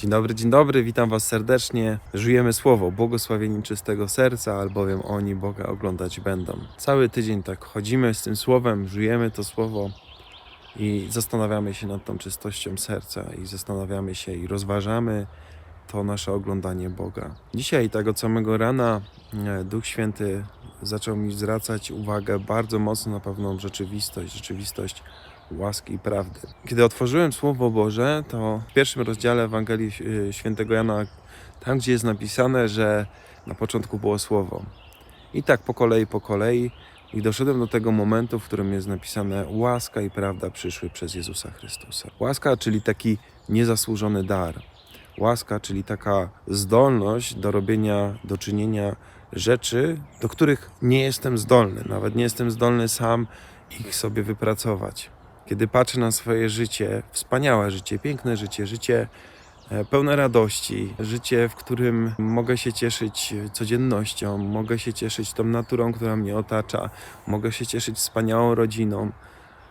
Dzień dobry, dzień dobry, witam Was serdecznie. Żyjemy słowo, błogosławieni czystego serca, albowiem oni Boga oglądać będą. Cały tydzień tak chodzimy z tym słowem, żyjemy to słowo i zastanawiamy się nad tą czystością serca i zastanawiamy się i rozważamy to nasze oglądanie Boga. Dzisiaj, tak od samego rana, e, Duch Święty zaczął mi zwracać uwagę bardzo mocno na pewną rzeczywistość, rzeczywistość łaski i prawdy. Kiedy otworzyłem Słowo Boże, to w pierwszym rozdziale Ewangelii e, Świętego Jana, tam gdzie jest napisane, że na początku było Słowo. I tak po kolei, po kolei, i doszedłem do tego momentu, w którym jest napisane: Łaska i prawda przyszły przez Jezusa Chrystusa. Łaska, czyli taki niezasłużony dar. Łaska, czyli taka zdolność do robienia, do czynienia rzeczy, do których nie jestem zdolny. Nawet nie jestem zdolny sam ich sobie wypracować. Kiedy patrzę na swoje życie, wspaniałe życie, piękne życie, życie e, pełne radości, życie, w którym mogę się cieszyć codziennością, mogę się cieszyć tą naturą, która mnie otacza, mogę się cieszyć wspaniałą rodziną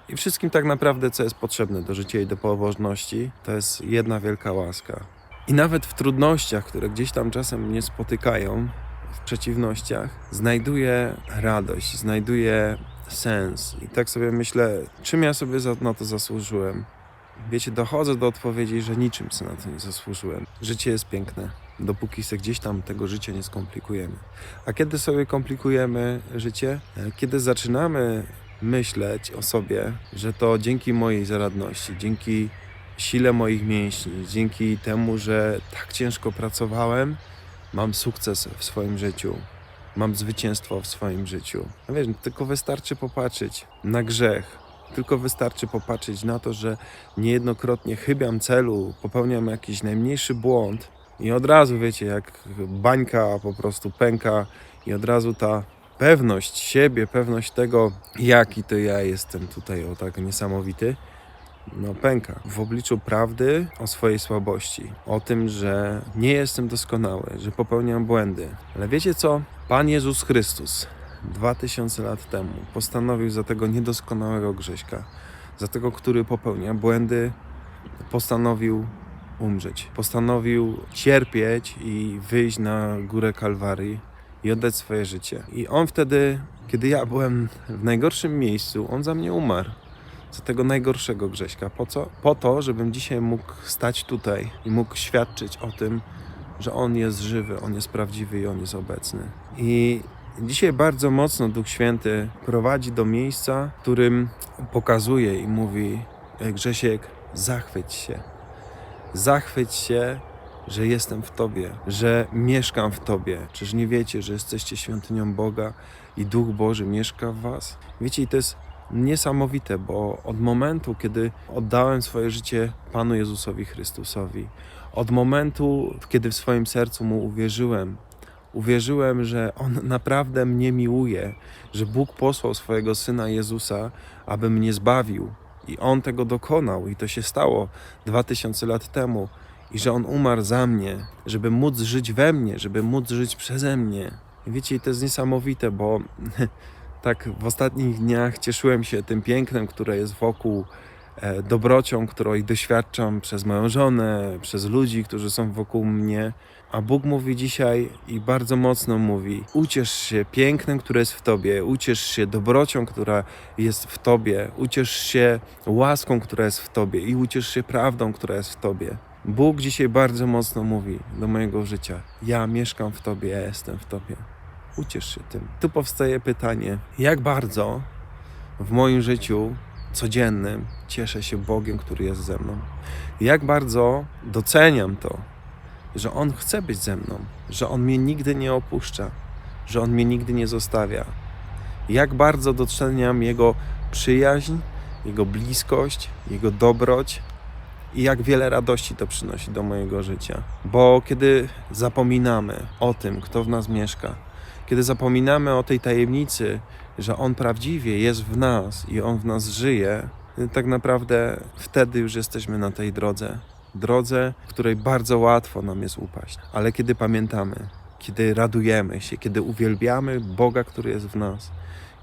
i wszystkim tak naprawdę, co jest potrzebne do życia i do pobożności, to jest jedna wielka łaska. I nawet w trudnościach, które gdzieś tam czasem mnie spotykają, w przeciwnościach, znajduję radość, znajduję sens. I tak sobie myślę, czym ja sobie na to zasłużyłem. Wiecie, dochodzę do odpowiedzi, że niczym sobie na to nie zasłużyłem. Życie jest piękne, dopóki sobie gdzieś tam tego życia nie skomplikujemy. A kiedy sobie komplikujemy życie? E, Kiedy zaczynamy myśleć o sobie, że to dzięki mojej zaradności, dzięki sile moich mięśni, dzięki temu, że tak ciężko pracowałem, mam sukces w swoim życiu, mam zwycięstwo w swoim życiu. No wiesz, tylko wystarczy popatrzeć na grzech, tylko wystarczy popatrzeć na to, że niejednokrotnie chybiam celu, popełniam jakiś najmniejszy błąd i od razu, wiecie, jak bańka po prostu pęka i od razu ta pewność siebie, pewność tego, jaki to ja jestem tutaj, o tak niesamowity, no pęka w obliczu prawdy o swojej słabości, o tym, że nie jestem doskonały, że popełniam błędy. Ale wiecie co? Pan Jezus Chrystus 2000 lat temu postanowił za tego niedoskonałego Grześka, za tego, który popełnia błędy, postanowił umrzeć. Postanowił cierpieć i wyjść na górę Kalwarii i oddać swoje życie. I on wtedy, kiedy ja byłem w najgorszym miejscu, on za mnie umarł za tego najgorszego Grześka. Po co? Po to, żebym dzisiaj mógł stać tutaj i mógł świadczyć o tym, że On jest żywy, On jest prawdziwy i On jest obecny. I dzisiaj bardzo mocno Duch Święty prowadzi do miejsca, w którym pokazuje i mówi "Ej, Grzesiek, zachwyć się. Zachwyć się, że jestem w Tobie, że mieszkam w Tobie. Czyż nie wiecie, że jesteście świątynią Boga i Duch Boży mieszka w Was? Wiecie, i to jest niesamowite, bo od momentu, kiedy oddałem swoje życie Panu Jezusowi Chrystusowi, od momentu, kiedy w swoim sercu Mu uwierzyłem, uwierzyłem, że On naprawdę mnie miłuje, że Bóg posłał swojego Syna Jezusa, aby mnie zbawił. I On tego dokonał, i to się stało 2000 lat temu, i że On umarł za mnie, żeby móc żyć we mnie, żeby móc żyć przeze mnie. I wiecie, to jest niesamowite, bo tak w ostatnich dniach cieszyłem się tym pięknem, które jest wokół, e, dobrocią, której doświadczam przez moją żonę, przez ludzi, którzy są wokół mnie. A Bóg mówi dzisiaj i bardzo mocno mówi: uciesz się pięknem, które jest w tobie, uciesz się dobrocią, która jest w tobie, uciesz się łaską, która jest w tobie i uciesz się prawdą, która jest w tobie. Bóg dzisiaj bardzo mocno mówi do mojego życia: Ja mieszkam w tobie, ja jestem w tobie. Uciesz się tym. Tu powstaje pytanie, jak bardzo w moim życiu codziennym cieszę się Bogiem, który jest ze mną. Jak bardzo doceniam to, że On chce być ze mną, że On mnie nigdy nie opuszcza, że On mnie nigdy nie zostawia. Jak bardzo doceniam Jego przyjaźń, Jego bliskość, Jego dobroć i jak wiele radości to przynosi do mojego życia. Bo kiedy zapominamy o tym, kto w nas mieszka, kiedy zapominamy o tej tajemnicy, że On prawdziwie jest w nas i On w nas żyje, tak naprawdę wtedy już jesteśmy na tej drodze. Drodze, w której bardzo łatwo nam jest upaść. Ale kiedy pamiętamy, kiedy radujemy się, kiedy uwielbiamy Boga, który jest w nas,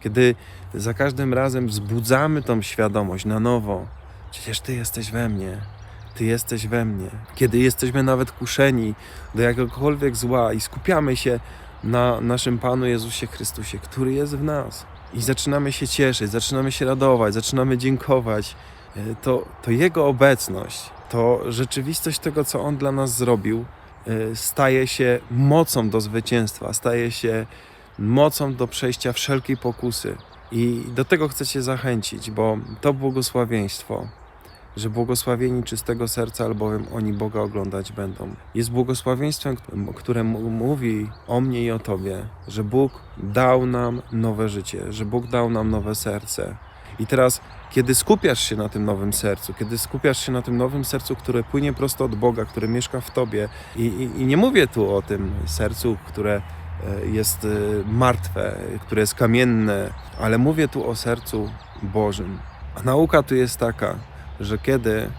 kiedy za każdym razem wzbudzamy tą świadomość na nowo, przecież Ty jesteś we mnie, Ty jesteś we mnie. Kiedy jesteśmy nawet kuszeni do jakiegokolwiek zła i skupiamy się na naszym Panu Jezusie Chrystusie, który jest w nas. I zaczynamy się cieszyć, zaczynamy się radować, zaczynamy dziękować. e, To, to Jego obecność, to rzeczywistość tego, co On dla nas zrobił, e, staje się mocą do zwycięstwa, staje się mocą do przejścia wszelkiej pokusy. I do tego chcę Cię zachęcić, bo to błogosławieństwo, że błogosławieni czystego serca, albowiem oni Boga oglądać będą. Jest błogosławieństwem, które mówi o mnie i o Tobie, że Bóg dał nam nowe życie, że Bóg dał nam nowe serce. I teraz, kiedy skupiasz się na tym nowym sercu, kiedy skupiasz się na tym nowym sercu, które płynie prosto od Boga, które mieszka w Tobie, i, i, i nie mówię tu o tym sercu, które e, jest e, martwe, które jest kamienne, ale mówię tu o sercu Bożym. A nauka tu jest taka, że kiedy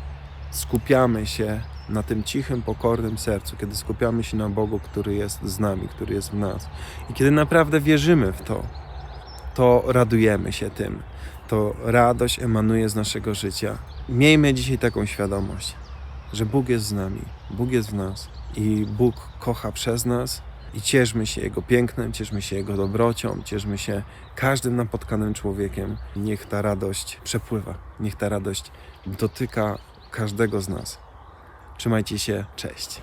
skupiamy się na tym cichym, pokornym sercu, kiedy skupiamy się na Bogu, który jest z nami, który jest w nas, i kiedy naprawdę wierzymy w to, to radujemy się tym. To radość emanuje z naszego życia. Miejmy dzisiaj taką świadomość, że Bóg jest z nami, Bóg jest w nas i Bóg kocha przez nas i cieszmy się Jego pięknem, cieszmy się Jego dobrocią, cieszmy się każdym napotkanym człowiekiem. Niech ta radość przepływa, niech ta radość dotyka każdego z nas. Trzymajcie się, cześć.